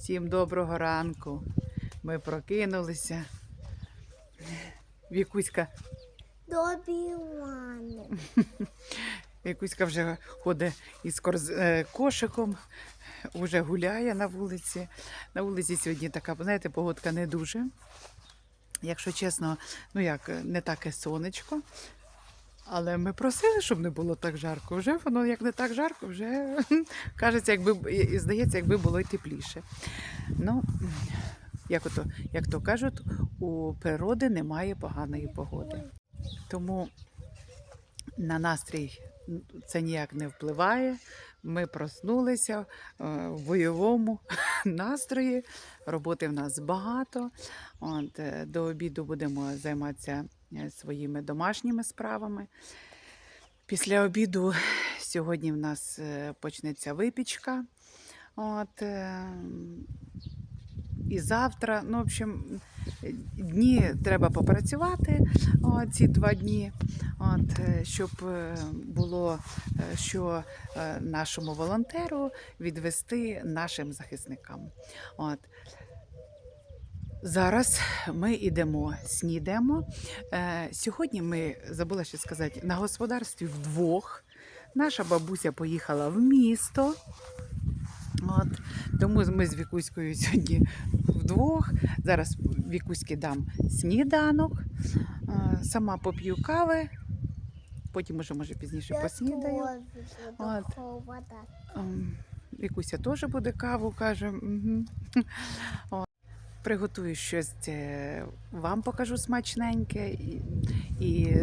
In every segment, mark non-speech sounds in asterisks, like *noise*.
Всім доброго ранку. Ми прокинулися. Вікуська, Добі Лани. *laughs* Вікуська вже ходить із е, кошиком, вже гуляє на вулиці. На вулиці сьогодні така, знаєте, погодка не дуже. Якщо чесно, ну як, не таке сонечко. Але ми просили, щоб не було так жарко. Вже воно як не так жарко, вже *laughs* кажеться, якби і- здається, якби було й тепліше. Ну, як, ото, як то кажуть, у природи немає поганої погоди. Тому на настрій це ніяк не впливає. Ми проснулися е, в бойовому *laughs* настрої. Роботи в нас багато. От, е, до обіду будемо займатися своїми домашніми справами. Після обіду сьогодні в нас е, почнеться випічка. От, е, і завтра, ну, в общем, дні треба попрацювати ці два дні, от, е, щоб е, було е, що е, нашому волонтеру відвести нашим захисникам. От. Зараз ми йдемо, снідаємо. Е, сьогодні ми забула ще сказати на господарстві вдвох. Наша бабуся поїхала в місто. От, тому ми з Вікуською сьогодні вдвох. Зараз Вікуськи дам сніданок, е, сама поп'ю кави, потім уже, може, пізніше поснідаю. От. Ем, Вікуся теж буде каву, каже. Угу. *laughs* приготую щось е, вам покажу смачненьке. І, і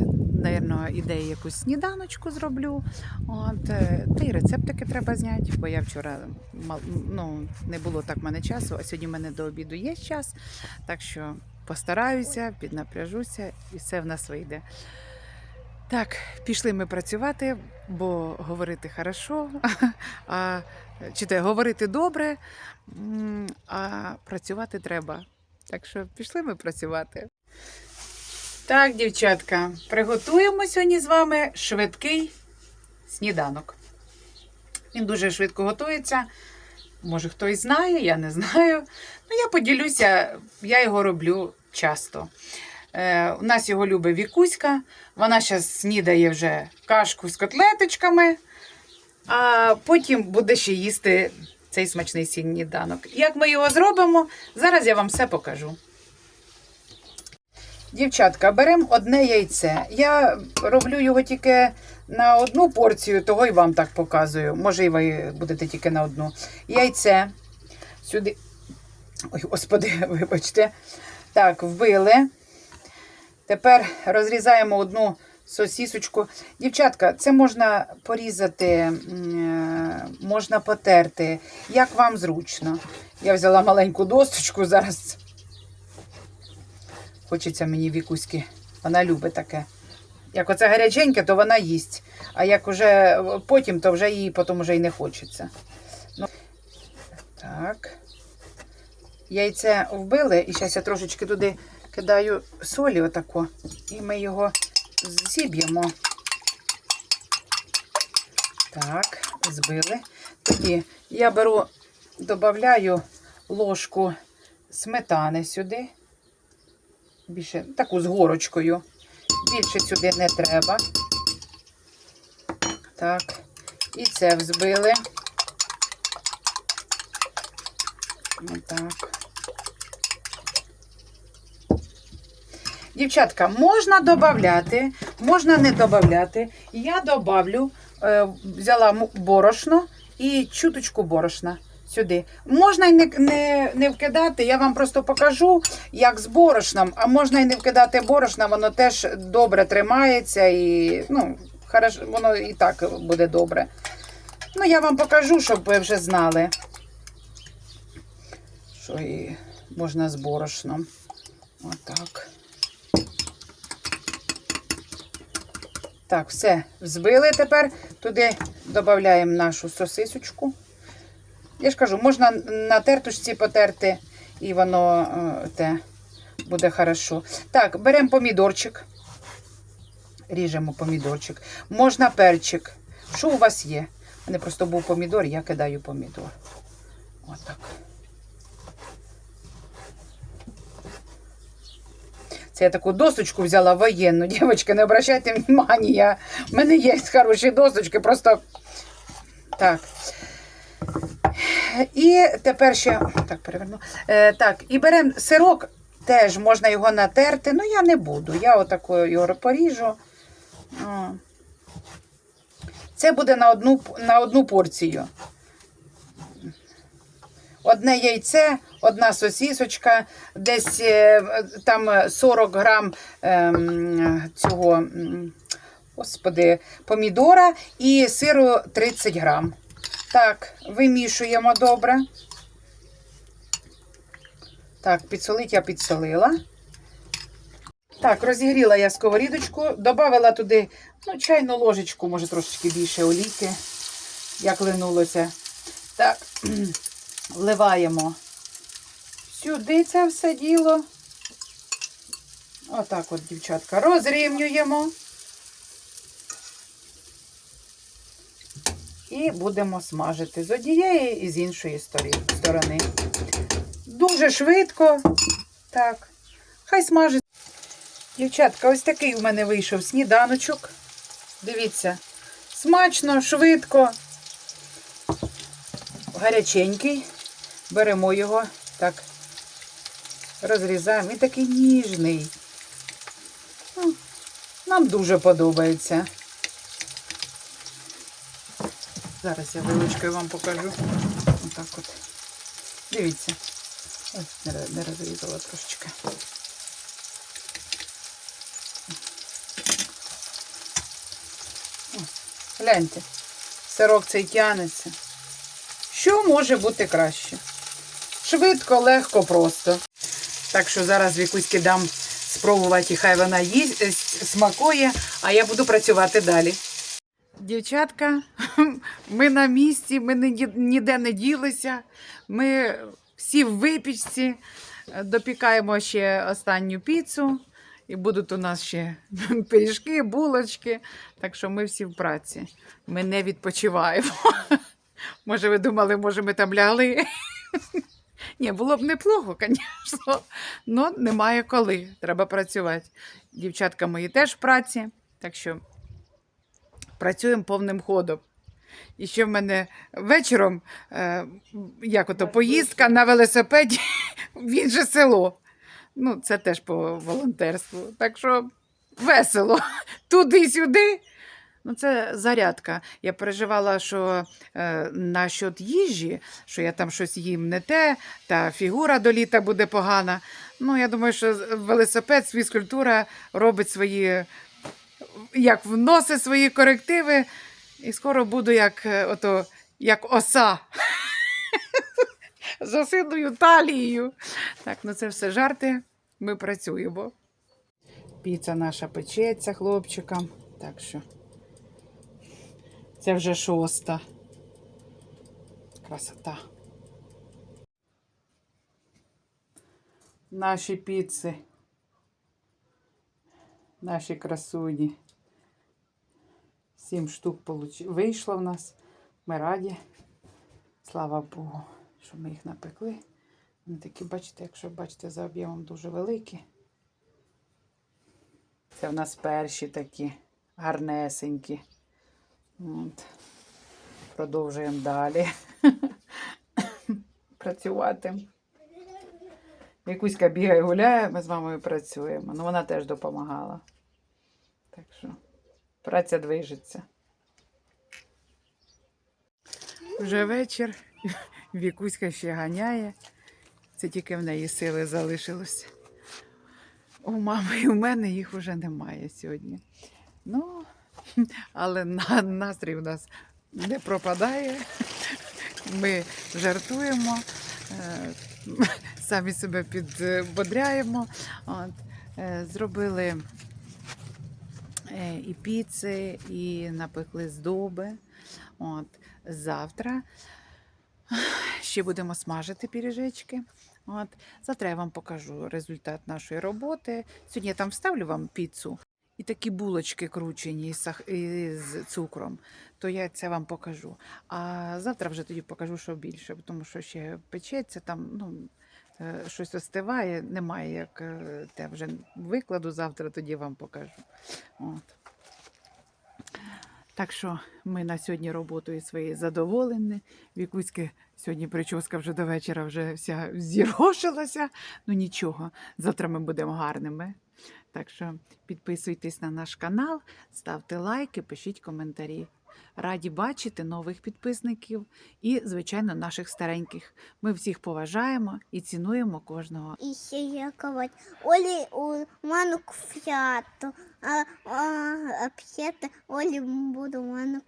напевно, ідею якусь сніданочку зроблю. От, е, та й рецептики треба зняти, бо я вчора ну, не було так в мене часу, а сьогодні в мене до обіду є час. Так що постараюся, піднапряжуся і все в нас вийде. Так, пішли ми працювати, бо говорити хорошо, *laughs* а чи те, говорити добре, а працювати треба. Так що пішли ми працювати. Так, дівчатка, приготуємо сьогодні з вами швидкий сніданок. Він дуже швидко готується. Може, хтось знає, я не знаю. Ну, я поділюся, я його роблю часто. Е, у нас його любить Вікуська. Вона зараз снідає вже кашку з котлеточками, а потім буде ще їсти цей смачний сніданок. Як ми його зробимо, зараз я вам все покажу. Дівчатка, беремо одне яйце. Я роблю його тільки на одну порцію, того і вам так показую. Може, і ви будете тільки на одну. Яйце. Сюди. Ой, господи, *laughs* вибачте. Так, вбили. Тепер розрізаємо одну сосісочку. Дівчатка, це можна порізати, е, можна потерти, як вам зручно. Я взяла маленьку досточку, зараз хочеться мені вікуськи. Вона любить таке. Як оце гаряченьке, то вона їсть. А як уже потім, то вже їй потім вже й не хочеться. Ну, так. Яйце вбили, і зараз я трошечки туди кидаю солі отако, і ми його зіб'ємо. Так, збили. Тоді я беру, додаю ложку сметани сюди. Більше таку з горочкою. Більше сюди не треба. Так, і це взбили. Отак. Дівчатка, можна додати, можна не додати. Я добавлю, е, взяла борошно і чуточку борошна сюди. Можна й не, не, не вкидати, я вам просто покажу, як з борошном, а можна й не вкидати борошна, воно теж добре тримається і ну, хорошо, воно і так буде добре. Ну, я вам покажу, щоб ви вже знали, що і можна з борошном. Отак. Так, все, взбили тепер. Туди додаємо нашу сосисочку. Я ж кажу, можна на тертушці потерти, і воно е, те буде хорошо. Так, беремо помідорчик. Ріжемо помідорчик. Можна перчик. Що у вас є? У мене просто був помідор, я кидаю помідор. Отак. Це я таку досочку взяла воєнну. *laughs* Дівчатки, не обращайте внимання. У мене є хороші досочки, просто так. І тепер ще так переверну. Е, так, і беремо сирок, теж можна його натерти. Ну, я не буду. Я отако його поріжу. Це буде на одну, на одну порцію. Одне яйце, одна сосісочка, десь е, там 40 грам ем, цього, господи, помідора і сиру 30 грам. Так, вимішуємо добре. Так, підсолить я підсолила. Так, розігріла я сковорідочку, додала туди ну, чайну ложечку, може трошечки більше олійки, як линулося. Так, вливаємо сюди це все діло. Отак от, дівчатка, розрівнюємо. І будемо смажити з однієї і з іншої сторони. Дуже швидко. Так, хай смажить. Дівчатка, ось такий у мене вийшов сніданочок. Дивіться, смачно, швидко, гаряченький. Беремо його, так, розрізаємо. Він такий ніжний. Ну, Нам дуже подобається. Зараз я вилочкою вам покажу. Отак от. Дивіться. Ой, не, розрізала трошечки. Гляньте, сирок цей тянеться. Що може бути краще? Швидко, легко, просто. Так що зараз Вікуськи дам спробувати, хай вона їсть, е, смакує, а я буду працювати далі. Дівчатка, *laughs* ми на місці, ми ні- ніде не ділися. Ми всі в випічці. Допікаємо ще останню піцу. І будуть у нас ще *laughs* пиріжки, булочки. Так що ми всі в праці. Ми не відпочиваємо. *laughs* Може, ви думали, може, ми там лягли? Ні, було б неплохо, звісно. але немає коли. Треба працювати. Дівчатка мої теж в праці. Так що працюємо повним ходом. І ще в мене вечором, е, як ото, поїздка на велосипеді *laughs* в інше село. Ну, це теж по волонтерству. Так що весело. Туди-сюди. Ну, це зарядка. Я переживала, що е, насчет їжі, що я там щось їм не те, та фігура до літа буде погана. Ну, я думаю, що велосипед, фізкультура робить свої, як вносить свої корективи, і скоро буду як, е, ото, як оса. *laughs* з осиною талією. Так, ну це все жарти. Ми працюємо. Піца наша печеться хлопчикам. Так що це вже шоста. Красота. Наші піци. Наші красуні. Сім штук вийшло в нас. Ми раді. Слава Богу, що ми їх напекли. Вони такі, бачите, якщо бачите, за об'ємом дуже великі. Це в нас перші такі гарнесенькі. От. Продовжуємо далі *laughs* працювати. Якуська бігає, гуляє, ми з мамою працюємо. Ну, вона теж допомагала. Так що праця движеться. Вже вечір. *laughs* Вікуська ще ганяє. Це тільки в неї сили залишилось. У мами і у мене їх вже немає сьогодні. Ну, але настрій у нас не пропадає. Ми жартуємо, е, самі себе підбодряємо. От, е, зробили е, і піци, і напекли здоби. От, завтра ще будемо смажити піріжечки. От. Завтра я вам покажу результат нашої роботи. Сьогодні я там вставлю вам піцу і такі булочки кручені з, цукром, то я це вам покажу. А завтра вже тоді покажу, що більше, тому що ще печеться там, ну, е, щось остиває, немає як е, те вже викладу завтра, тоді вам покажу. От. Так що ми на сьогодні роботою своєю задоволені. Вікуське сьогодні прическа вже до вечора вже вся зірошилася. Ну нічого, завтра ми будемо гарними. Так що підписуйтесь на наш канал, ставте лайки, пишіть коментарі. Раді бачити нових підписників і, звичайно, наших стареньких. Ми всіх поважаємо і цінуємо кожного. І ще якувати. Олі у ману кфяту. А, а, а п'єте Олі буду ману.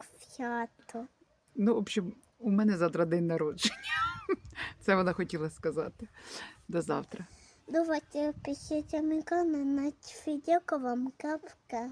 Ну, в общем, у мене завтра день народження. *laughs* Це вона хотіла сказати. До завтра. Давайте пишіть мій канал на відео вам капка.